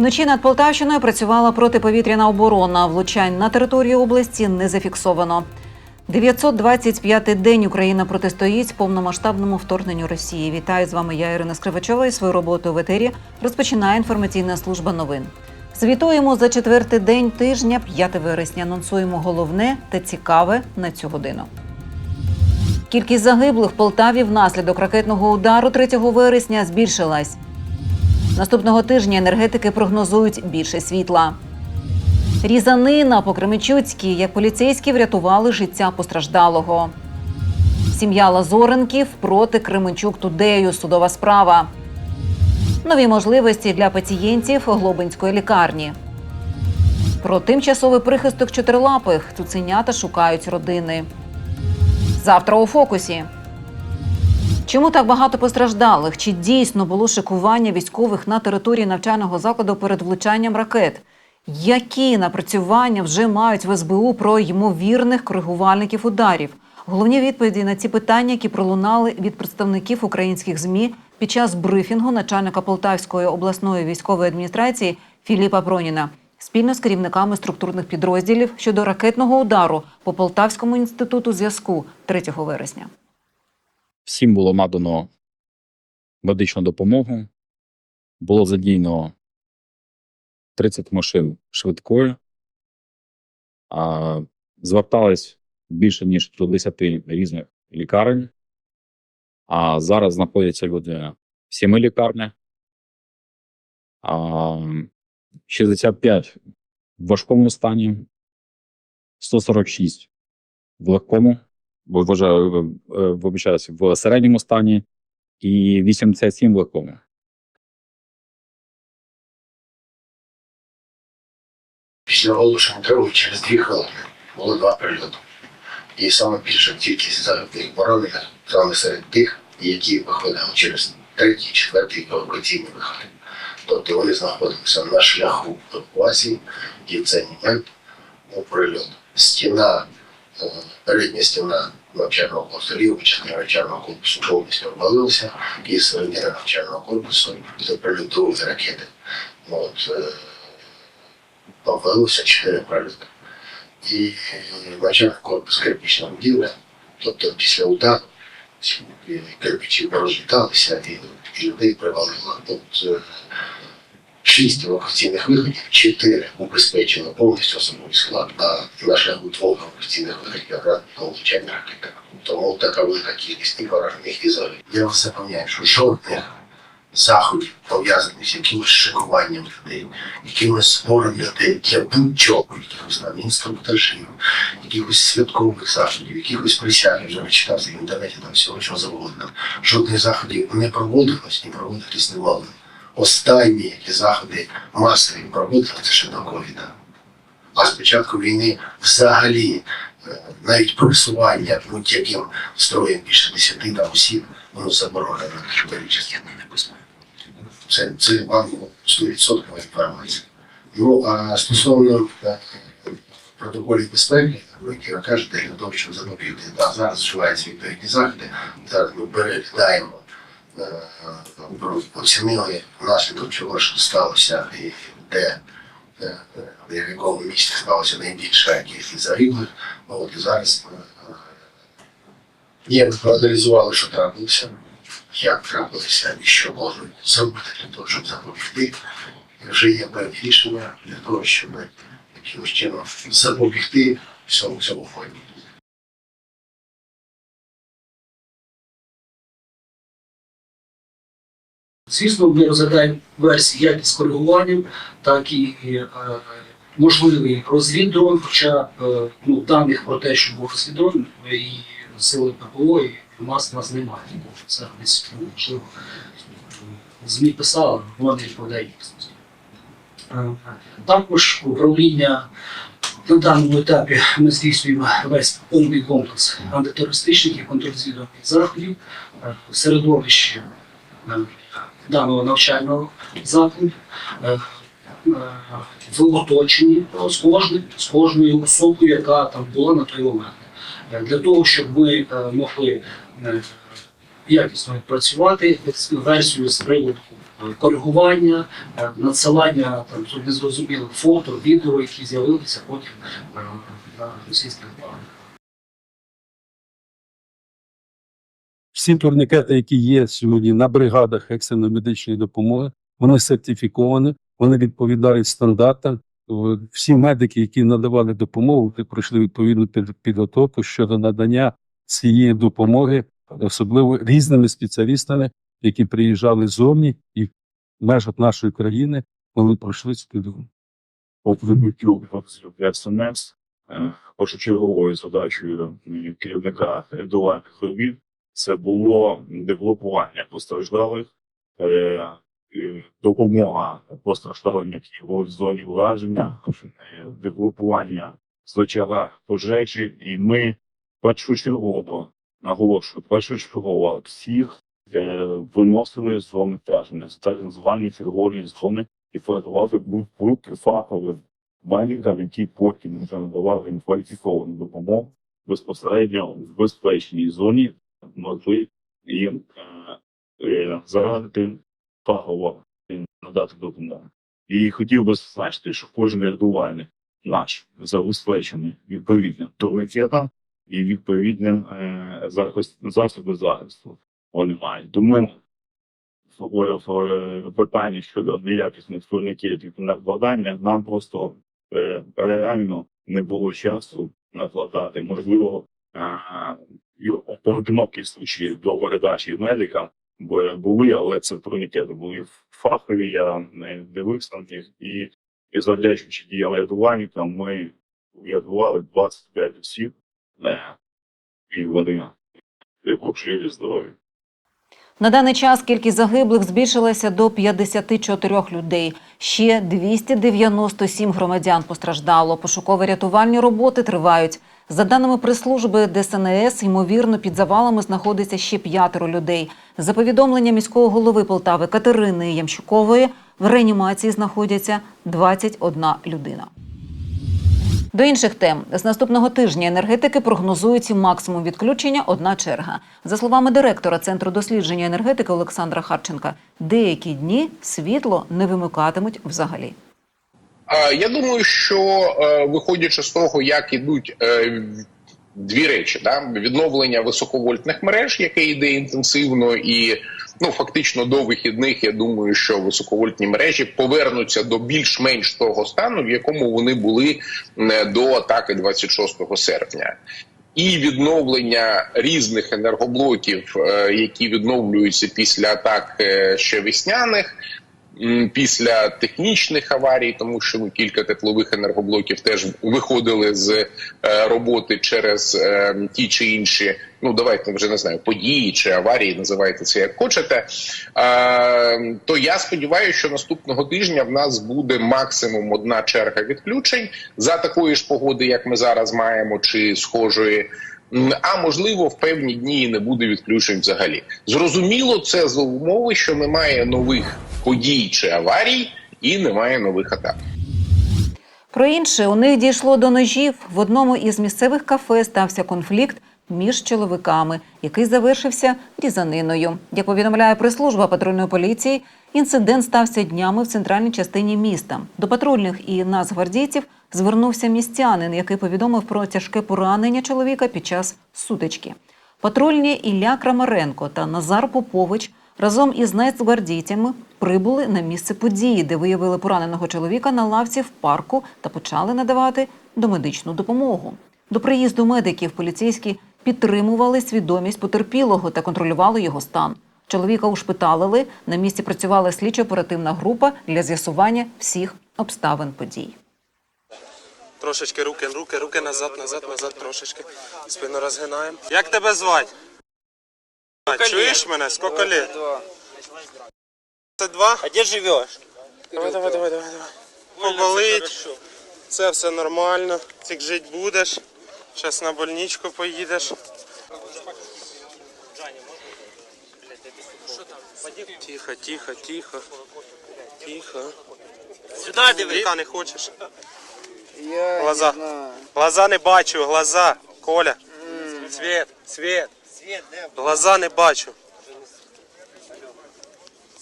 Вночі над Полтавщиною працювала протиповітряна оборона. Влучань на територію області не зафіксовано. 925-й день Україна протистоїть повномасштабному вторгненню Росії. Вітаю з вами. Я Ірина Скривачова і свою роботу в етері розпочинає інформаційна служба новин. Звітуємо за четвертий день тижня, 5 вересня. Анонсуємо головне та цікаве на цю годину. Кількість загиблих в Полтаві внаслідок ракетного удару 3 вересня збільшилась. Наступного тижня енергетики прогнозують більше світла. Різанина по Кременчуцькій, як поліцейські врятували життя постраждалого. Сім'я Лазоренків проти Кременчук Тудею. Судова справа. Нові можливості для пацієнтів Глобинської лікарні. Про тимчасовий прихисток чотирилапих цуценята шукають родини. Завтра у фокусі. Чому так багато постраждалих? Чи дійсно було шикування військових на території навчального закладу перед влучанням ракет? Які напрацювання вже мають в СБУ про ймовірних коригувальників ударів? Головні відповіді на ці питання, які пролунали від представників українських змі під час брифінгу начальника Полтавської обласної військової адміністрації Філіпа Проніна спільно з керівниками структурних підрозділів щодо ракетного удару по Полтавському інституту зв'язку 3 вересня. Всім було надано медичну допомогу. Було задіяно 30 машин швидкої. А, звертались більше ніж до 10 різних лікарень. А зараз знаходяться люди в сіми лікарнях. 65 в важкому стані, 146 в легкому бо вважаю, е, вибачаюся, в середньому стані і 87 в легкому. Після оголошення тривоги через дві хвилини було два прильоти. І саме більша кількість загиблих поранених саме серед тих, які виходили через третій, четвертий евакуаційні виходи. Тобто вони знаходилися на шляху евакуації, і в цей момент був прильот. Стіна, е, передня стіна навчального ліва частина навчального корпусу повністю обвалилася, і середина навчального корпусу прильоту ракети. От, е, повалилося чотири прольоти. І навчальний корпус кирпичного будівля, тобто після удару ці кирпичі порозліталися і, і людей привалило. Е, шість евакуаційних виходів, чотири убезпечено повністю особовий склад, а на шляху двох евакуаційних виходів якраз влучання ракета. Тому така велика кількість і поранених і загиблих. Я вас запевняю, що жодних заходів, пов'язаних з якимось шикуванням людей, якимось збором людей для будь-чого, якихось там інструктажів, якихось святкових заходів, якихось присяг, я вже вичитався в інтернеті там всього чого завгодно. Жодних заходів не проводилось і проводитись не мали. Останні які заходи масові проводили це ще до ковіда. А з початку війни взагалі е, навіть просування будь-яким строєм більше десяти там осіб, воно заборонено. Це, це вам 100% інформація. Ну, а стосовно е, протоколів безпеки, про які ви кажете, для того, щоб запобігти, да, зараз вживаються відповідні заходи, зараз ми переглядаємо, оцінили наслідок чого ж сталося і де, е, в якому місці сталося найбільша кількість загиблих. От і зараз е, є, ми проаналізували, що трапилося як трапилося і що можна зробити для того, щоб запобігти. Вже є певні рішення для того, щоб якимось чином запобігти всьому цьому фоні. Звісно, ми розглядаємо версії як із коригуванням, так і е, можливий розвіддрон, хоча е, ну, даних про те, що був розвіддрон, і сили ППО, і МАС у нас немає. Це десь можливо ЗМІ писали, не відповідає. Е, Також управління на даному етапі ми здійснюємо весь повний комплекс антитерористичних і контррозвідувальних заходів е, середовищі е, даного навчального закладу е, е, в оточенні з кожним, з кожною особою, яка там була на той момент. Е, Для того, щоб ми могли якісно відпрацювати версію з приводу коригування, надсилання там незрозумілих фото, відео, які з'явилися потім на російських планах. Всі турнікети, які є сьогодні на бригадах екстреної медичної допомоги, вони сертифіковані, вони відповідають стандартам. Всі медики, які надавали допомогу, пройшли відповідну під- підготовку щодо надання цієї допомоги, особливо різними спеціалістами, які приїжджали ззовні і в межах нашої країни, вони пройшли цю підготовку. по СНС е, першочерговою задачею керівника рятувальних робіт це було деблокування постраждалих, е, допомога постраждалим, які були в зоні враження, е, деблокування з очага пожежі, і ми першочергово наголошую, першочергово всіх е, виносили з зони враження, так звані червоні зони і формувати був групи фахових медикам, які потім вже надавали кваліфіковану допомогу безпосередньо в безпечній зоні могли їм зарадити фахово надати допомогу. І хотів би зазначити, що кожен рятувальник наш забезпечений відповідним турнікетом і відповідним е, засоби захисту. Вони мають. Тому в е, питанні щодо неякісних турнікетів накладання, нам просто е, реально не було часу накладати. Можливо, і поодинокі случаї передачі медикам бо були, але це турнікети були фахові, я не дивився на них. І, і завдячуючи діям рятувальникам, ми врятували 25 осіб, е, і вони живі здорові. На даний час кількість загиблих збільшилася до 54 людей. Ще 297 громадян постраждало. Пошуково-рятувальні роботи тривають. За даними прес-служби ДСНС, ймовірно, під завалами знаходиться ще п'ятеро людей. За повідомленням міського голови Полтави Катерини Ямщукової, в реанімації знаходяться 21 людина. До інших тем з наступного тижня енергетики прогнозують максимум відключення одна черга. За словами директора центру дослідження енергетики Олександра Харченка, деякі дні світло не вимикатимуть взагалі. Я думаю, що е, виходячи з того, як ідуть е, дві речі: да? відновлення високовольтних мереж, яке йде інтенсивно, і ну фактично до вихідних, я думаю, що високовольтні мережі повернуться до більш-менш того стану, в якому вони були до атаки 26 серпня. І відновлення різних енергоблоків, е, які відновлюються після атак ще весняних, після технічних аварій, тому що ну, кілька теплових енергоблоків теж виходили з е, роботи через е, ті чи інші. Ну давайте вже не знаю події чи аварії, називайте це як хочете. То я сподіваюся, що наступного тижня в нас буде максимум одна черга відключень за такої ж погоди, як ми зараз маємо, чи схожої. А можливо, в певні дні не буде відключень взагалі. Зрозуміло, це за умови, що немає нових подій чи аварій, і немає нових атак. Про інше у них дійшло до ножів. В одному із місцевих кафе стався конфлікт між чоловіками, який завершився різаниною. Як повідомляє прес-служба патрульної поліції, інцидент стався днями в центральній частині міста. До патрульних і нацгвардійців звернувся містянин, який повідомив про тяжке поранення чоловіка під час сутички. Патрульні Ілля Крамаренко та Назар Попович разом із нацгвардійцями прибули на місце події, де виявили пораненого чоловіка на лавці в парку та почали надавати домедичну допомогу. До приїзду медиків поліцейські підтримували свідомість потерпілого та контролювали його стан. Чоловіка ушпиталили. На місці працювала слідчо-оперативна група для з'ясування всіх обставин подій. Трошечки руки, руки, руки назад, назад, назад, трошечки. Спину розгинаємо. Як тебе звати? Чуєш мене? Скільки лет? Це два? А где живешь? Давай, давай, давай, давай, давай. Поболить. Це все нормально. Цик жити будеш. Зараз на больничку поїдеш. Тихо, тихо, тихо. Тихо. Сюда дивись. Не хочеш? Я Глаза. Глаза не бачу, глаза. Коля. Свет, свет. Глаза не бачу.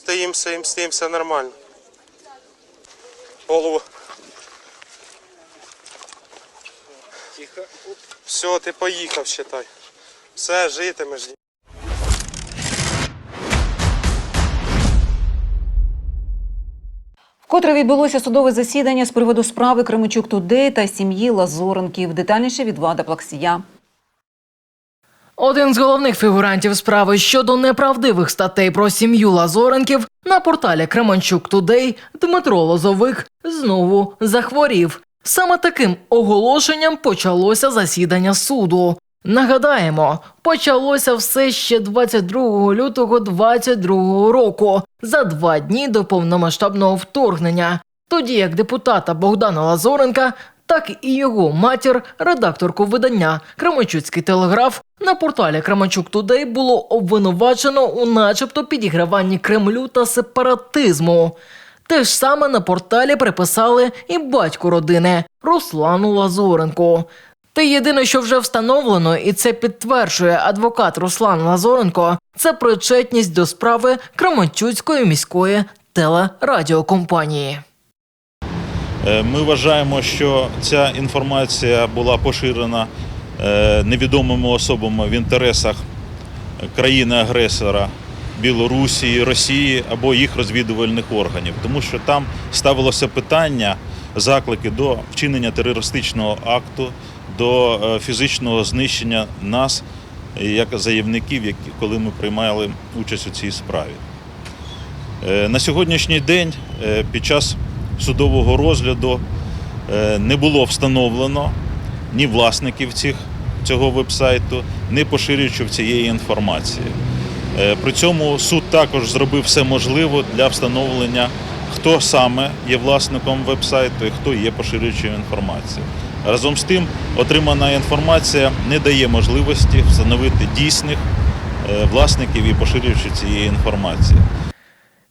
стоїм, стоїм, стоїм, нормально. Голову. Тихо. Все, ти поїхав, считай. Все, житимеш. Вкотре відбулося судове засідання з приводу справи Кременчук Тудей та сім'ї Лазоренків. Детальніше від Влада Плаксія. Один з головних фігурантів справи щодо неправдивих статей про сім'ю Лазоренків на порталі Кременчук Тудей Дмитро Лозовик знову захворів. Саме таким оголошенням почалося засідання суду. Нагадаємо, почалося все ще 22 лютого 2022 року, за два дні до повномасштабного вторгнення. Тоді як депутата Богдана Лазоренка, так і його матір, редакторку видання Кременчуцький телеграф на порталі Кременчук Тудей було обвинувачено у начебто підіграванні Кремлю та сепаратизму. Те ж саме на порталі приписали і батьку родини Руслану Лазоренку. Те єдине, що вже встановлено, і це підтверджує адвокат Руслан Лазоренко, це причетність до справи Кременчуцької міської телерадіокомпанії. Е, Ми вважаємо, що ця інформація була поширена е, невідомими особами в інтересах країни-агресора Білорусі, Росії або їх розвідувальних органів, тому що там ставилося питання, заклики до вчинення терористичного акту, до е, фізичного знищення нас як заявників, коли ми приймали участь у цій справі. На сьогоднішній день під час судового розгляду е, не було встановлено ні власників цих, цього вебсайту, ні поширювачів цієї інформації. Е, При цьому суд також зробив все можливе для встановлення, хто саме є власником вебсайту і хто є поширювачем інформації. Разом з тим, отримана інформація не дає можливості встановити дійсних е, власників і поширювачів цієї інформації.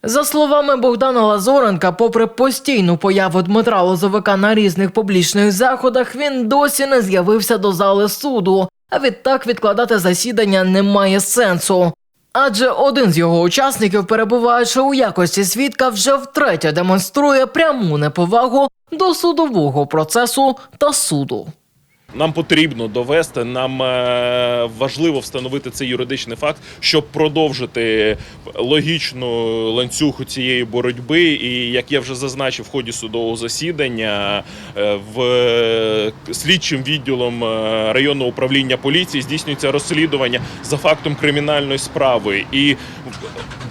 За словами Богдана Лазоренка, попри постійну появу Дмитра Лозовика на різних публічних заходах, він досі не з'явився до зали суду. А відтак відкладати засідання немає сенсу. Адже один з його учасників, перебуваючи у якості свідка, вже втретє демонструє пряму неповагу до судового процесу та суду. Нам потрібно довести, нам е, важливо встановити цей юридичний факт, щоб продовжити логічну ланцюг цієї боротьби. І як я вже зазначив в ході судового засідання, е, в е, слідчим відділом районного управління поліції здійснюється розслідування за фактом кримінальної справи. І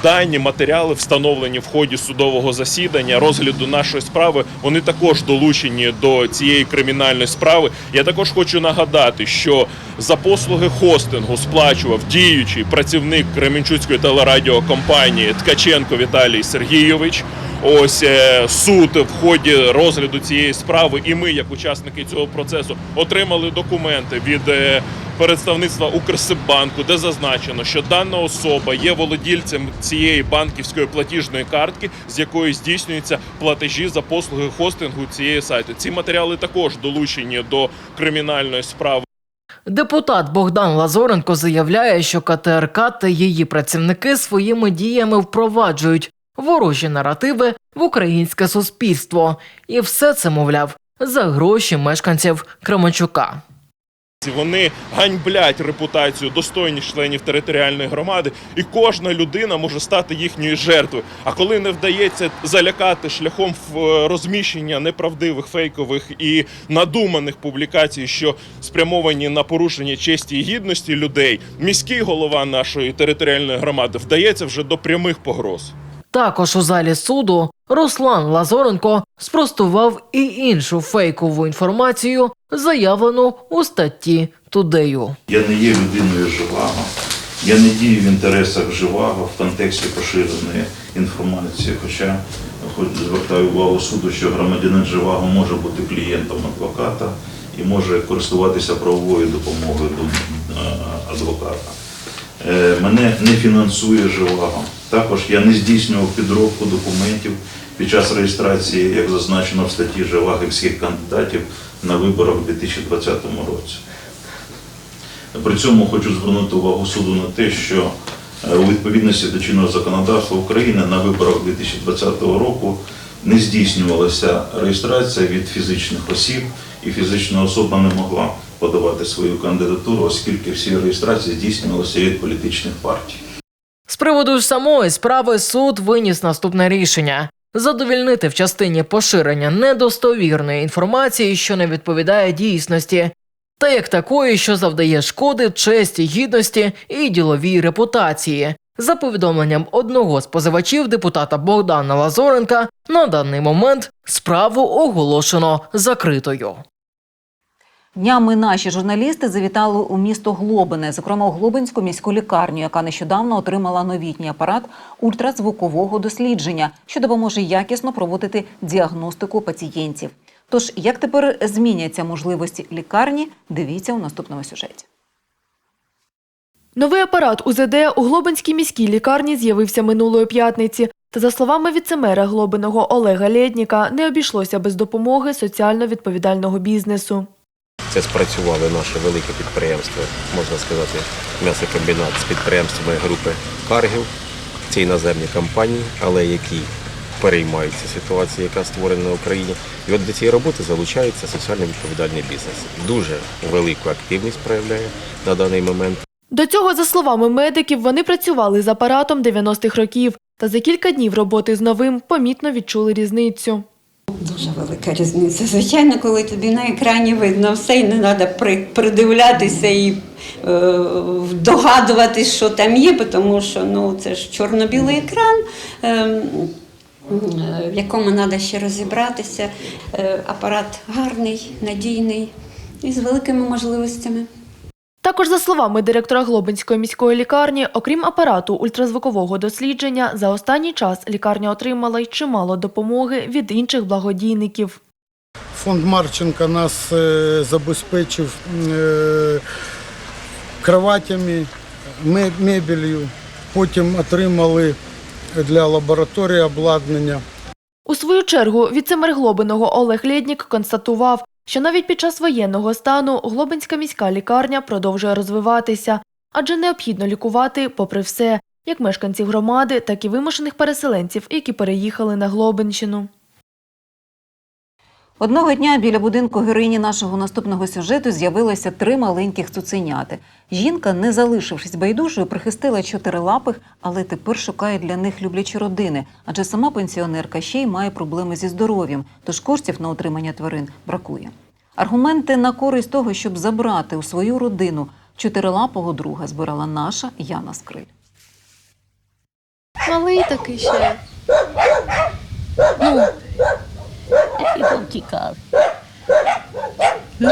дані матеріали, встановлені в ході судового засідання, розгляду нашої справи, вони також долучені до цієї кримінальної справи. Я також хочу нагадати, що за послуги хостингу сплачував діючий працівник Кременчуцької телерадіокомпанії Ткаченко Віталій Сергійович. Ось е, суд в ході розгляду цієї справи, і ми, як учасники цього процесу, отримали документи від е, представництва Укрсиббанку, де зазначено, що дана особа є володільцем цієї банківської платіжної картки, з якої здійснюються платежі за послуги хостингу цієї сайту. Ці матеріали також долучені до кримінальної справи. Депутат Богдан Лазоренко заявляє, що КТРК та її працівники своїми діями впроваджують ворожі наративи в українське суспільство, і все це, мовляв, за гроші мешканців Кременчука. Вони ганьблять репутацію достойних членів територіальної громади, і кожна людина може стати їхньою жертвою. А коли не вдається залякати шляхом е, розміщення неправдивих, фейкових і надуманих публікацій, що спрямовані на порушення честі і гідності людей, міський голова нашої територіальної громади вдається вже до прямих погроз. Також у залі суду Руслан Лазоренко спростував і іншу фейкову інформацію, заявлену у статті Тудею. Я не є людиною Живаго. Я не дію в інтересах Живаго в контексті поширеної інформації. Хоча хоч звертаю увагу суду, що громадянин Живаго може бути клієнтом адвоката і може користуватися правовою допомогою е, адвоката. Е, Мене не фінансує Живаго. Також я не здійснював підробку документів під час реєстрації, як зазначено в статті Живагівських кандидатів на виборах у 2020 році. При цьому хочу звернути увагу суду на те, що Е, У відповідності до чинного законодавства України на виборах 2020 року не здійснювалася реєстрація від фізичних осіб, і фізична особа не могла подавати свою кандидатуру, оскільки всі реєстрації здійснювалися від політичних партій. З приводу ж самої справи суд виніс наступне рішення: задовільнити в частині поширення недостовірної інформації, що не відповідає дійсності, та як такої, що завдає шкоди честі, гідності і діловій репутації. За повідомленням одного з позивачів депутата Богдана Лазоренка, на даний момент справу оголошено закритою. Днями наші журналісти завітали у місто Глобине, зокрема у Глобинську міську лікарню, яка нещодавно отримала новітній апарат ультразвукового дослідження, що допоможе якісно проводити діагностику пацієнтів. Тож, як тепер зміняться можливості лікарні, дивіться у наступному сюжеті. Новий апарат УЗД у Глобинській міській лікарні з'явився минулої п'ятниці. Та за словами віцемера Глобиного Олега Лєдніка, не обійшлося без допомоги соціально відповідального бізнесу. Це спрацювали наші великі підприємства, можна сказати, м'ясокомбінат з підприємствами групи Каргів, ці іноземні компанії, але які переймають цю ситуацію, яка створена на Україні. І от до цієї роботи залучається соціально відповідальний бізнес. Дуже велику активність проявляє на даний момент. До цього, за словами медиків, вони працювали з апаратом 90-х років, та за кілька днів роботи з новим помітно відчули різницю. Дуже велика різниця. Звичайно, коли тобі на екрані видно все, і не треба при, придивлятися і е, догадуватись, що там є, тому що ну, це ж чорно-білий екран, е, е, в якому треба ще розібратися. Е, апарат гарний, надійний і з великими можливостями. Також, за словами директора Глобинської міської лікарні, окрім апарату ультразвукового дослідження, за останній час лікарня отримала й чимало допомоги від інших благодійників. Фонд Марченка нас е, забезпечив е, кроватями, ме- мебелью. Потім отримали для лабораторії обладнання. У свою чергу віцемер Глобиного Олег Лєднік констатував, що навіть під час воєнного стану Глобинська міська лікарня продовжує розвиватися, адже необхідно лікувати, попри все, як мешканців громади, так і вимушених переселенців, які переїхали на Глобинщину. Одного дня біля будинку героїні нашого наступного сюжету з'явилося три маленьких цуценяти. Жінка, не залишившись байдужою, прихистила чотирилапих, але тепер шукає для них люблячі родини, адже сама пенсіонерка ще й має проблеми зі здоров'ям, тож коштів на утримання тварин бракує. Аргументи на користь того, щоб забрати у свою родину чотирилапого друга, збирала наша Яна Скриль. Малий такий ще. Ну, і повтікав. Ну,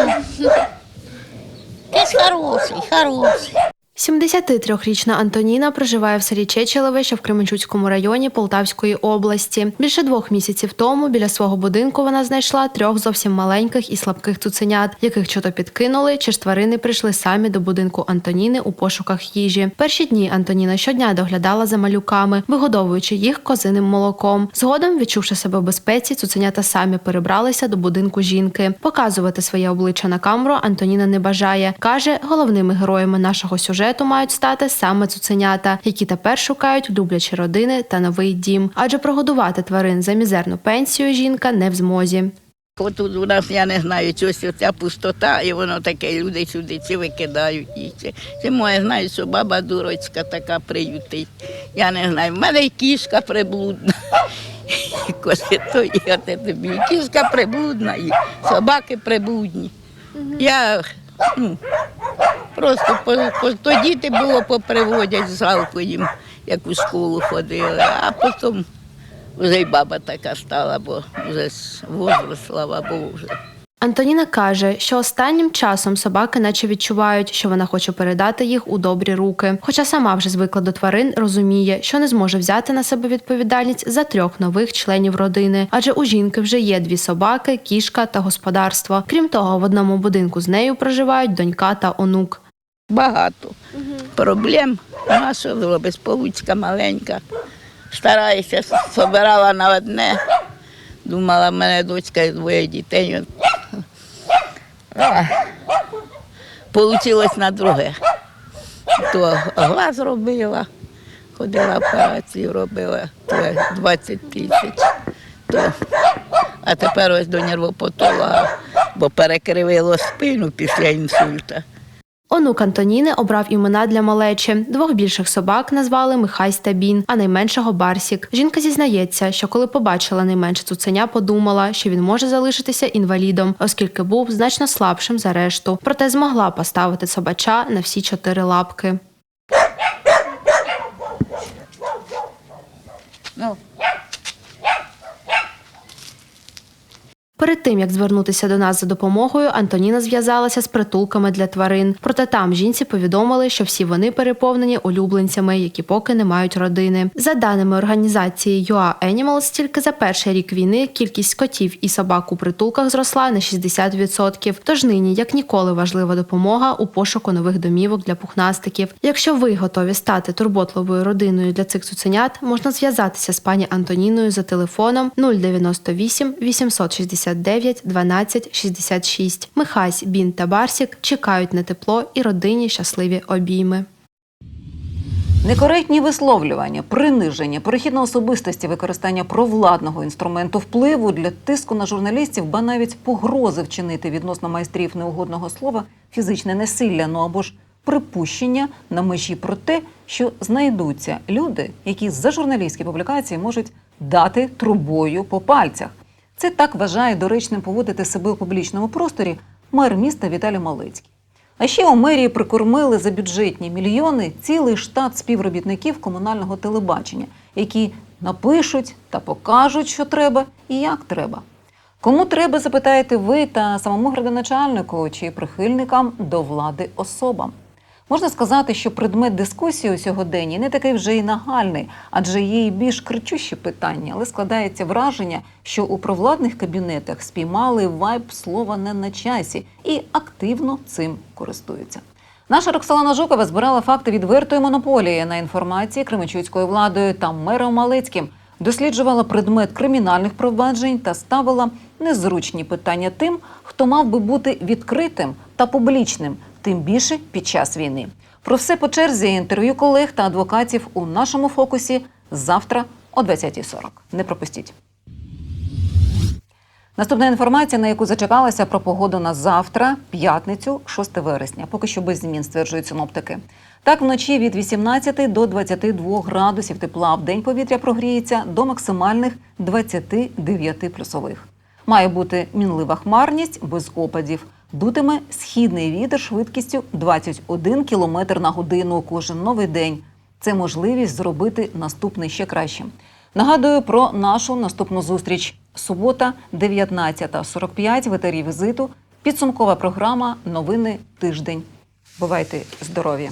Ти хороший, хороший. 73-річна Антоніна проживає в селі Чечелеве, в Кременчуцькому районі Полтавської області. Більше двох місяців тому біля свого будинку вона знайшла трьох зовсім маленьких і слабких цуценят, яких чи то підкинули, чи ж тварини прийшли самі до будинку Антоніни у пошуках їжі. Перші дні Антоніна щодня доглядала за малюками, вигодовуючи їх козиним молоком. Згодом, відчувши себе в безпеці, цуценята самі перебралися до будинку жінки. Показувати своє обличчя на камеру Антоніна не бажає. каже, головними героями нашого сюжету мають стати саме цуценята, які тепер шукають люблячі родини та новий дім. Адже прогодувати тварин за мізерну пенсію жінка не в змозі. От у нас, я не знаю, щось оця пустота, і воно таке, люди сюди ці викидають її. Це моє, знаю, що баба дурочка така приютить. Я не знаю, в мене й кішка приблудна. Коли то і от тобі. Кішка приблудна, і собаки приблудні. Я ну, просто по, по, то діти було поприводять залку їм, як у школу ходили, а потім вже й баба така стала, бо вже возраст, слава Богу, вже. Антоніна каже, що останнім часом собаки наче відчувають, що вона хоче передати їх у добрі руки. Хоча сама вже звикла до тварин, розуміє, що не зможе взяти на себе відповідальність за трьох нових членів родини, адже у жінки вже є дві собаки, кішка та господарство. Крім того, в одному будинку з нею проживають донька та онук. Багато проблем. Ну, що зробиш, получка маленька. Стараюся, собирала на одне. Думала, в мене дочка і двоє дітей. Получилось на друге. То глаз робила, Ходила операцію, робила то 20 тисяч. То. А тепер ось до нервопатолога, бо перекривило спину після інсульта. Онук Антоніни обрав імена для малечі. Двох більших собак назвали Михась та Бін, а найменшого Барсік. Жінка зізнається, що коли побачила найменше цуценя, подумала, що він може залишитися інвалідом, оскільки був значно слабшим за решту. Проте змогла поставити собача на всі чотири лапки. Ну, Перед тим як звернутися до нас за допомогою, Антоніна зв'язалася з притулками для тварин. Проте там жінці повідомили, що всі вони переповнені улюбленцями, які поки не мають родини. За даними організації UA Animals, тільки за перший рік війни кількість котів і собак у притулках зросла на 60%. Тож нині, як ніколи, важлива допомога у пошуку нових домівок для пухнастиків. Якщо ви готові стати турботливою родиною для цих цуценят, можна зв'язатися з пані Антоніною за телефоном 098 869 12 66. Михась, Бін та Барсік чекають на тепло і родині щасливі обійми. Некоректні висловлювання, приниження, перехід на особистості, використання провладного інструменту впливу для тиску на журналістів, ба навіть погрози вчинити відносно майстрів неугодного слова, фізичне насилля, ну або ж припущення на межі про те, що знайдуться люди, які за журналістські публікації можуть дати трубою по пальцях. Це так вважає доречним поводити себе у публічному просторі мер міста Віталій Малецький. А ще у мерії прикормили за бюджетні мільйони цілий штат співробітників комунального телебачення, які напишуть та покажуть, що треба і як треба. Кому треба, запитаєте ви та самому градоначальнику чи прихильникам до влади особам. Можна сказати, що предмет дискусії у сьогоденні не такий вже й нагальний, адже є і більш кричущі питання, але складається враження, що у провладних кабінетах спіймали вайб слова не на часі і активно цим користуються. Наша Роксолана Жукова збирала факти відвертої монополії на інформації Кременчуцькою владою та мером Малецьким, досліджувала предмет кримінальних проваджень та ставила незручні питання тим, хто мав би бути відкритим та публічним, тим більше під час війни. Про все по черзі інтерв'ю колег та адвокатів у нашому фокусі завтра о 20.40. Не пропустіть. Наступна інформація, на яку зачекалася про погоду на завтра, п'ятницю, 6 вересня. Поки що без змін стверджують синоптики. Так, вночі від 18 до 22 градусів тепла. В день повітря прогріється до максимальних 29 плюсових. Має бути мінлива хмарність без опадів. Дутиме східний вітер швидкістю 21 км на годину кожен новий день. Це можливість зробити наступний ще кращим. Нагадую про нашу наступну зустріч. Субота, 19.45 в візиту. Підсумкова програма Новини тиждень. Бувайте здорові!